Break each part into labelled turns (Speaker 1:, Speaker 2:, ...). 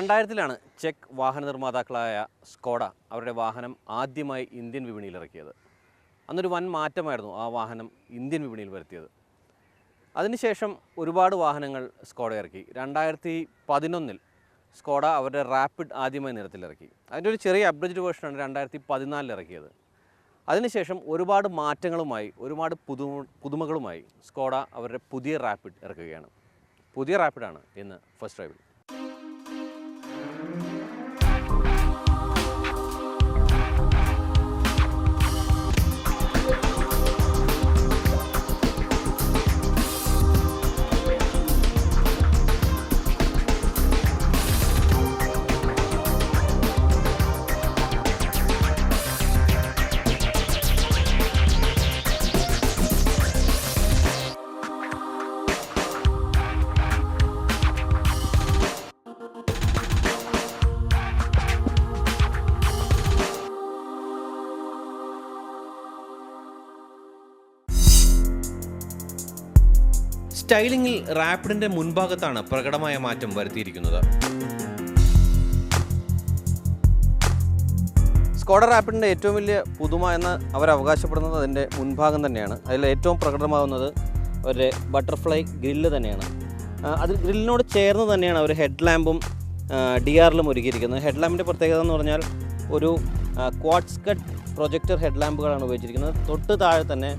Speaker 1: രണ്ടായിരത്തിലാണ് check വാഹന നിർമ്മാതാക്കളായ Skoda അവരുടെ വാഹനം ആദ്യമായി ഇന്ത്യൻ വിപണിയിൽ ഇറക്കിയത്. അന്നൊരു വൻ മാറ്റമായിരുന്നു ആ വാഹനം ഇന്ത്യൻ വിപണിയിൽ വരുത്തിയത്. അതിനുശേഷം ഒരുപാട് വാഹനങ്ങൾ സ്കോഡ ഇറക്കി. രണ്ടായിരത്തി പതിനൊന്നിൽ സ്കോഡ അവരുടെ റാപ്പിഡ് ആദ്യമായി നിരത്തിലിറക്കി അതിന്റെ ഒരു ചെറിയ അപ്ഡേറ്റഡ് വേർഷനാണ് രണ്ടായിരത്തി പതിനാലിൽ ഇറക്കിയത്. അതിനുശേഷം ഒരുപാട് മാറ്റങ്ങളുമായി ഒരുപാട് പുതു പുതുമകളുമായി സ്കോഡ അവരുടെ പുതിയ റാപ്പിഡ് ഇറക്കുകയാണ്. പുതിയ റാപ്പിഡാണ് ഇന്ന് ഫസ്റ്റ് ഡ്രൈവിൽ. സ്റ്റൈലിംഗിൽ റാപ്പിഡിന്റെ മുൻഭാഗത്താണ് പ്രകടമായ മാറ്റം വരുത്തിയിരിക്കുന്നത്. സ്കോഡ റാപ്പിഡിന്റെ ഏറ്റവും വലിയ പുതുമ എന്ന് അവർ അവകാശപ്പെടുന്നത് അതിന്റെ മുൻഭാഗം തന്നെയാണ്. അതിൽ ഏറ്റവും പ്രകടമാവുന്നത് ഒരു ബട്ടർഫ്ലൈ ഗ്രില്ല് തന്നെയാണ്. അത് ഗ്രില്ലിനോട് ചേർന്ന് തന്നെയാണ് അവർ ഹെഡ് ലാമ്പും ഡി ആറിലും ഒരുക്കിയിരിക്കുന്നത്. ഹെഡ് ലാമ്പിന്റെ പ്രത്യേകത എന്ന് പറഞ്ഞാൽ ഒരു ക്വാഡ്സ് കട്ട് പ്രൊജക്ടർ ഹെഡ് ലാമ്പുകളാണ് ഉപയോഗിച്ചിരിക്കുന്നത്. തൊട്ട് താഴെ തന്നെ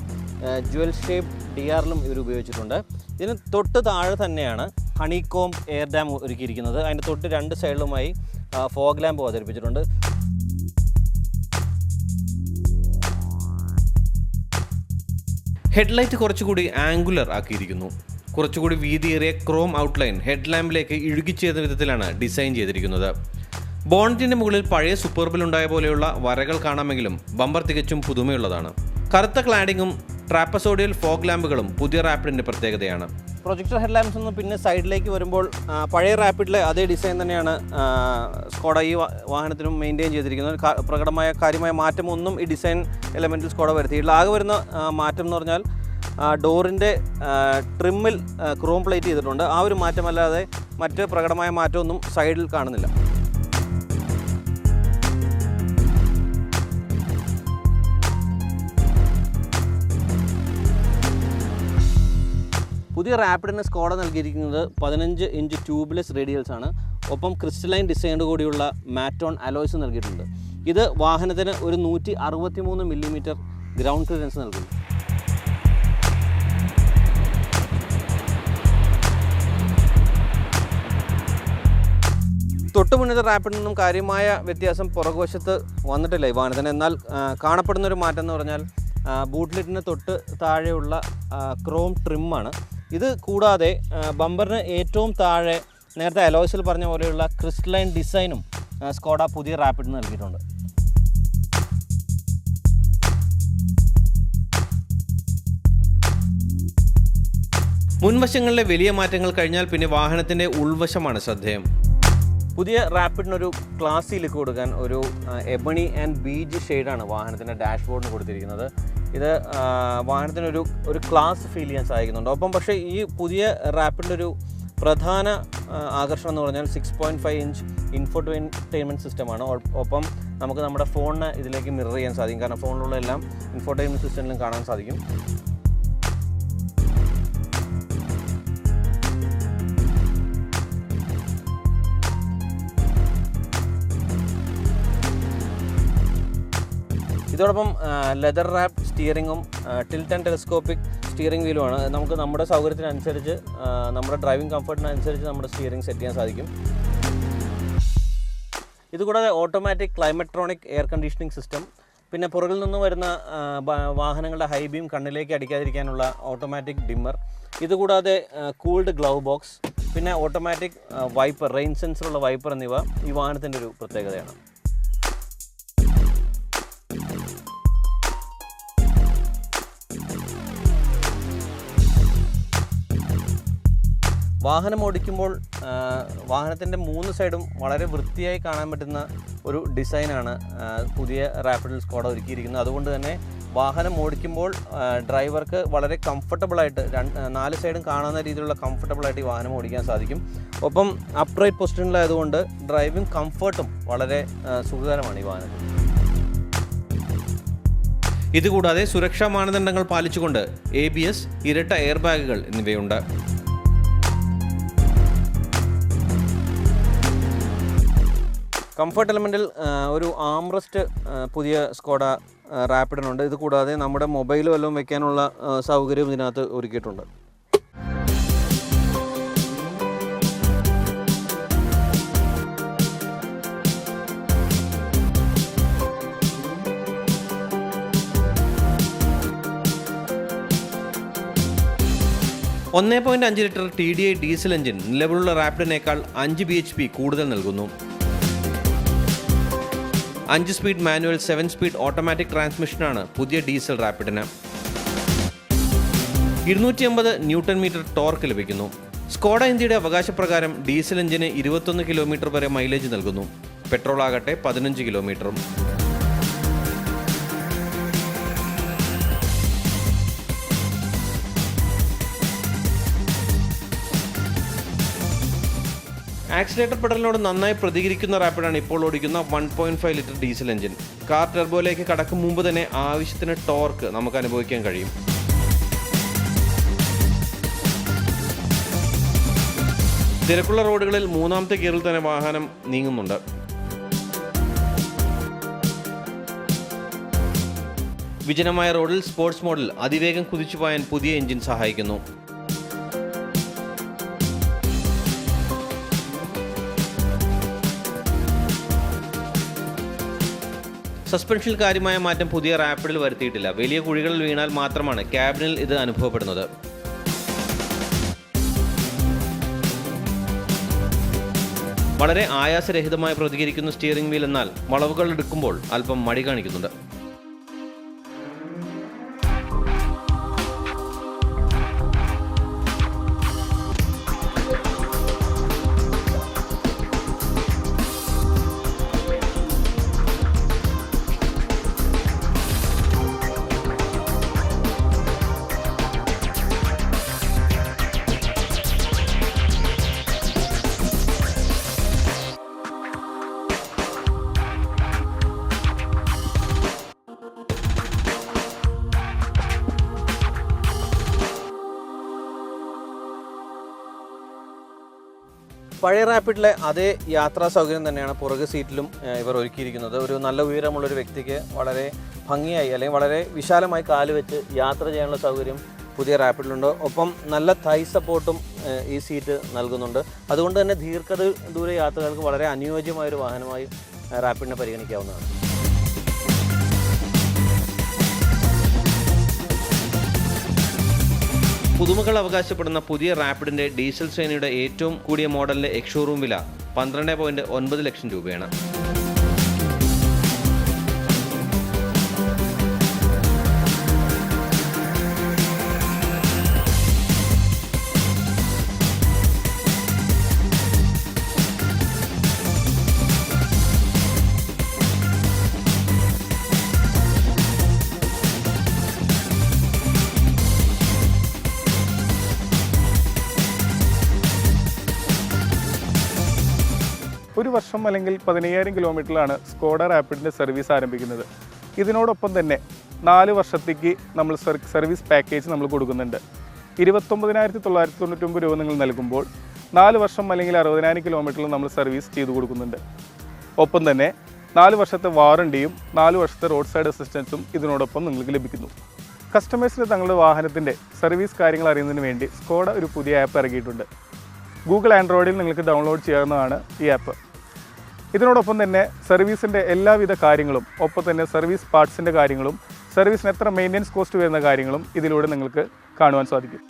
Speaker 1: ജുവൽ ഷേപ്പ് ഡി ആറിലും ഇവർ ഉപയോഗിച്ചിട്ടുണ്ട്. ഇതിന് തൊട്ട് താഴെ തന്നെയാണ് ഹണികോം എയർ ഡാം ഒരുക്കിയിരിക്കുന്നത്. അതിന്റെ തൊട്ട് രണ്ട് സൈഡിലുമായി ഫോഗ് ലാമ്പ് അവതരിപ്പിച്ചിട്ടുണ്ട്. ഹെഡ്ലൈറ്റ് കുറച്ചുകൂടി ആംഗുലർ ആക്കിയിരിക്കുന്നു. കുറച്ചുകൂടി വീതിയേറിയ ക്രോം ഔട്ട്ലൈൻ ഹെഡ്ലാമ്പിലേക്ക് ഇഴുകിച്ചേർന്ന വിധത്തിലാണ് ഡിസൈൻ ചെയ്തിരിക്കുന്നത്. ബോണറ്റിന്റെ മുകളിൽ പഴയ സൂപ്പർബിൽ ഉണ്ടായ പോലെയുള്ള വരകൾ കാണാമെങ്കിലും ബമ്പർ തികച്ചും പുതുമയുള്ളതാണ്. കറുത്ത ക്ലാഡിങ്ങും ട്രാപ്പസോഡിയൽ ഫോഗ് ലാമ്പുകളും പുതിയ റാപ്പിഡിന്റെ പ്രത്യേകതയാണ്. പ്രൊജക്ടർ ഹെഡ് ലാമ്പ്സ് ഒന്ന് പിന്നെ സൈഡിലേക്ക് വരുമ്പോൾ പഴയ റാപ്പിഡിലെ അതേ ഡിസൈൻ തന്നെയാണ് സ്കോഡ ഈ വാഹനത്തിനും മെയിന്റെയിൻ ചെയ്തിരിക്കുന്നത്. പ്രകടമായ കാര്യമായ മാറ്റമൊന്നും ഈ ഡിസൈൻ എലമെന്റിൽ സ്കോഡ വരുത്തിയിട്ടില്ല. ആകെ വരുന്ന മാറ്റം എന്ന് പറഞ്ഞാൽ ഡോറിന്റെ ട്രിമ്മിൽ ക്രോം പ്ലേറ്റ് ചെയ്തിട്ടുണ്ട്. ആ ഒരു മാറ്റമല്ലാതെ മറ്റ് പ്രകടമായ മാറ്റമൊന്നും സൈഡിൽ കാണുന്നില്ല. പുതിയ റാപ്പിഡിന് സ്കോഡ നൽകിയിരിക്കുന്നത് പതിനഞ്ച് ഇഞ്ച് ട്യൂബ്ലെസ് റേഡിയൽസ് ആണ്. ഒപ്പം ക്രിസ്റ്റലൈൻ ഡിസൈനോട് കൂടിയുള്ള മാറ്റോൺ അലോയ്സ് നൽകിയിട്ടുണ്ട്. ഇത് വാഹനത്തിന് ഒരു നൂറ്റി അറുപത്തി മൂന്ന് മില്ലിമീറ്റർ ഗ്രൗണ്ട് ക്ലിയറൻസ് നൽകുന്നു. തൊട്ട് മുന്നത്തെ റാപ്പിഡിൽ നിന്നും കാര്യമായ വ്യത്യാസം പുറകുവശത്ത് വന്നിട്ടില്ല ഈ വാഹനത്തിന്. എന്നാൽ കാണപ്പെടുന്നൊരു മാറ്റം എന്ന് പറഞ്ഞാൽ ബൂട്ട്ലെറ്റിന് തൊട്ട് താഴെയുള്ള ക്രോം ട്രിമ്മാണ് ഇത് കൂടാതെ ബമ്പറിന് ഏറ്റവും താഴെ നേരത്തെ അലോയ്സിൽ പറഞ്ഞ പോലെയുള്ള ക്രിസ്റ്റലൈൻ ഡിസൈനും സ്കോഡ പുതിയ റാപ്പിഡ് നൽകിയിട്ടുണ്ട്. മുൻവശങ്ങളിലെ വലിയ മാറ്റങ്ങൾ കഴിഞ്ഞാൽ പിന്നെ വാഹനത്തിന്റെ ഉൾവശമാണ് ശ്രദ്ധേയം. പുതിയ റാപ്പിഡിനൊരു ക്ലാസ്സി ലുക്ക് കൊടുക്കാൻ ഒരു എബണി ആൻഡ് ബീജ് ഷെയ്ഡാണ് വാഹനത്തിന്റെ ഡാഷ്ബോർഡിന് കൊടുത്തിരിക്കുന്നത്. ഇത് വാഹനത്തിനൊരു ഒരു ക്ലാസ് ഫീൽ ചെയ്യാൻ സഹായിക്കുന്നുണ്ട് ഒപ്പം പക്ഷേ ഈ പുതിയ റാപ്പിന്റെ ഒരു പ്രധാന ആകർഷണം എന്ന് പറഞ്ഞാൽ six point five inch infotainment സിസ്റ്റമാണ് ഒപ്പം നമുക്ക് നമ്മുടെ ഫോണിന് ഇതിലേക്ക് മിറർ ചെയ്യാൻ സാധിക്കും. കാരണം ഫോണിലുള്ള എല്ലാം ഇൻഫോർട്ടൈൻമെന്റ് സിസ്റ്റത്തിലും കാണാൻ സാധിക്കും. ഇതോടൊപ്പം ലെതർ റാപ്പ് സ്റ്റിയറിങ്ങും ടിൽറ്റ് ആൻഡ് ടെലിസ്കോപ്പിക് സ്റ്റിയറിംഗ് വീലുമാണ് നമുക്ക് നമ്മുടെ സൗകര്യത്തിനനുസരിച്ച് നമ്മുടെ ഡ്രൈവിംഗ് കംഫർട്ടിനനുസരിച്ച് നമ്മുടെ സ്റ്റിയറിംഗ് സെറ്റ് ചെയ്യാൻ സാധിക്കും. ഇതുകൂടാതെ automatic climatronic air conditioning system പിന്നെ പുറകിൽ നിന്ന് വരുന്ന വാഹനങ്ങളുടെ ഹൈ ബീം കണ്ണിലേക്ക് അടിക്കാതിരിക്കാനുള്ള ഓട്ടോമാറ്റിക് ഡിമ്മർ ഇതുകൂടാതെ കൂൾഡ് ഗ്ലൗ ബോക്സ് പിന്നെ ഓട്ടോമാറ്റിക് വൈപ്പർ റെയിൻ സെൻസറുള്ള വൈപ്പർ എന്നിവ ഈ വാഹനത്തിന്റെ ഒരു പ്രത്യേകതയാണ്. വാഹനം ഓടിക്കുമ്പോൾ വാഹനത്തിന്റെ മൂന്ന് സൈഡും വളരെ വൃത്തിയായി കാണാൻ പറ്റുന്ന ഒരു ഡിസൈനാണ് പുതിയ റാപ്പിഡിൽ സ്കോഡ ഒരുക്കിയിരിക്കുന്നത്. അതുകൊണ്ട് തന്നെ വാഹനം ഓടിക്കുമ്പോൾ ഡ്രൈവർക്ക് വളരെ കംഫർട്ടബിളായിട്ട് രണ്ട് നാല് സൈഡും കാണുന്ന രീതിയിലുള്ള കംഫർട്ടബിളായിട്ട് ഈ വാഹനം ഓടിക്കാൻ സാധിക്കും. ഒപ്പം അപ്രൈറ്റ് പൊസിഷനിലായതുകൊണ്ട് ഡ്രൈവിംഗ് കംഫർട്ടും വളരെ സുഖകരമാണ് ഈ വാഹനം ഇതുകൂടാതെ സുരക്ഷാ മാനദണ്ഡങ്ങൾ പാലിച്ചുകൊണ്ട് എ ബി എസ് ഇരട്ട എയർ ബാഗുകൾ എന്നിവയുണ്ട്. കംഫർട്ട് എലമെന്റിൽ ഒരു ആംറസ്റ്റ് പുതിയ സ്കോഡ റാപ്പിഡിനുണ്ട് ഇത് കൂടാതെ നമ്മുടെ മൊബൈൽ വല്ലതും വെക്കാനുള്ള സൗകര്യം ഇതിനകത്ത് ഒരുക്കിയിട്ടുണ്ട്. ഒന്നേ പോയിന്റ് അഞ്ച് litre T D I diesel engine നിലവിലുള്ള റാപ്പിഡിനേക്കാൾ അഞ്ച് ബി എച്ച് പി കൂടുതൽ നൽകുന്നു. അഞ്ച് speed manual seven speed automatic ട്രാൻസ്മിഷനാണ് പുതിയ ഡീസൽ റാപ്പിഡിന്. ഇരുന്നൂറ്റി അമ്പത് ന്യൂട്ടൺ മീറ്റർ ടോർക്ക് ലഭിക്കുന്നു. സ്കോഡ ഇന്ത്യയുടെ അവകാശപ്രകാരം ഡീസൽ എഞ്ചിന് ഇരുപത്തൊന്ന് കിലോമീറ്റർ വരെ മൈലേജ് നൽകുന്നു. പെട്രോൾ ആകട്ടെ പതിനഞ്ച് കിലോമീറ്ററും. ആക്സിലേറ്റർ പെഡലിനോട് നന്നായി പ്രതികരിക്കുന്ന റാപ്പിഡാണ് ഇപ്പോൾ ഓടിക്കുന്ന one point five litre diesel engine. Car ടെർബോയിലേക്ക് കടക്കും മുമ്പ് തന്നെ ആവശ്യത്തിന് ടോർക്ക് നമുക്ക് അനുഭവിക്കാൻ കഴിയും. തിരക്കുള്ള റോഡുകളിൽ മൂന്നാമത്തെ ഗിയറിൽ തന്നെ വാഹനം നീങ്ങുന്നുണ്ട്. വിജനമായ റോഡിൽ സ്പോർട്സ് മോഡൽ അതിവേഗം കുതിച്ചു പോയാൻ പുതിയ എഞ്ചിൻ സഹായിക്കുന്നു. സസ്പെൻഷനിൽ കാര്യമായ മാറ്റം പുതിയ റാപ്പിഡിൽ വരുത്തിയിട്ടില്ല. വലിയ കുഴികളിൽ വീണാൽ മാത്രമാണ് ക്യാബിനിൽ ഇത് അനുഭവപ്പെടുന്നത്. വളരെ ആയാസരഹിതമായി പ്രതികരിക്കുന്ന സ്റ്റിയറിംഗ് വീൽ എന്നാൽ വളവുകൾ എടുക്കുമ്പോൾ അല്പം മടി കാണിക്കുന്നുണ്ട്. പഴയ റാപ്പിഡിലെ അതേ യാത്രാ സൗകര്യം തന്നെയാണ് പുറകു സീറ്റിലും ഇവർ ഒരുക്കിയിരിക്കുന്നത്. ഒരു നല്ല ഉയരമുള്ള ഒരു വ്യക്തിക്ക് വളരെ ഭംഗിയായി അല്ലെങ്കിൽ വളരെ വിശാലമായി കാൽ വെച്ച് യാത്ര ചെയ്യാനുള്ള സൗകര്യം പുതിയ റാപ്പിഡിലുണ്ട്. ഒപ്പം നല്ല തൈ സപ്പോർട്ടും ഈ സീറ്റ് നൽകുന്നുണ്ട്. അതുകൊണ്ട് തന്നെ ദീർഘദൂര യാത്രകൾക്ക് വളരെ അനുയോജ്യമായ ഒരു വാഹനമായി റാപ്പിഡിനെ പരിഗണിക്കാവുന്നതാണ്. പുതുമകൾ അവകാശപ്പെടുന്ന പുതിയ റാപ്പിഡിന്റെ ഡീസൽ ശ്രേണിയുടെ ഏറ്റവും കൂടിയ മോഡലിന്റെ എക്സ്ഷോറൂം വില പന്ത്രണ്ട് പോയിന്റ് ഒൻപത് ലക്ഷം രൂപയാണ്.
Speaker 2: വർഷം അല്ലെങ്കിൽ പതിനയ്യായിരം കിലോമീറ്ററിലാണ് സ്കോഡ റാപ്പിഡിന്റെ സർവീസ് ആരംഭിക്കുന്നത്. ഇതിനോടൊപ്പം തന്നെ നാല് വർഷത്തേക്ക് നമ്മൾ സർവീസ് പാക്കേജ് നമ്മൾ കൊടുക്കുന്നുണ്ട്. ഇരുപത്തൊമ്പതിനായിരത്തി തൊള്ളായിരത്തി തൊണ്ണൂറ്റൊമ്പത് രൂപ നിങ്ങൾ നൽകുമ്പോൾ നാല് വർഷം അല്ലെങ്കിൽ അറുപതിനായിരം കിലോമീറ്ററിൽ നമ്മൾ സർവീസ് ചെയ്തു കൊടുക്കുന്നുണ്ട്. ഒപ്പം തന്നെ നാല് വർഷത്തെ വാറണ്ടിയും നാല് വർഷത്തെ റോഡ് സൈഡ് അസിസ്റ്റൻസും ഇതിനോടൊപ്പം നിങ്ങൾക്ക് ലഭിക്കുന്നു. കസ്റ്റമേഴ്സിന് തങ്ങളുടെ വാഹനത്തിന്റെ സർവീസ് കാര്യങ്ങൾ അറിയുന്നതിന് വേണ്ടി സ്കോഡ ഒരു പുതിയ ആപ്പ് ഇറക്കിയിട്ടുണ്ട്. ഗൂഗിൾ ആൻഡ്രോയിഡിൽ നിങ്ങൾക്ക് ഡൗൺലോഡ് ചെയ്യാവുന്നതാണ് ഈ ആപ്പ് ഇതിനോടൊപ്പം തന്നെ സർവീസിന്റെ എല്ലാവിധ കാര്യങ്ങളും ഒപ്പം തന്നെ സർവീസ് പാർട്സിന്റെ കാര്യങ്ങളും സർവീസിന് എത്ര മെയിന്റനൻസ് കോസ്റ്റ് വരുന്ന കാര്യങ്ങളും ഇതിലൂടെ നിങ്ങൾക്ക് കാണുവാൻ സാധിക്കും.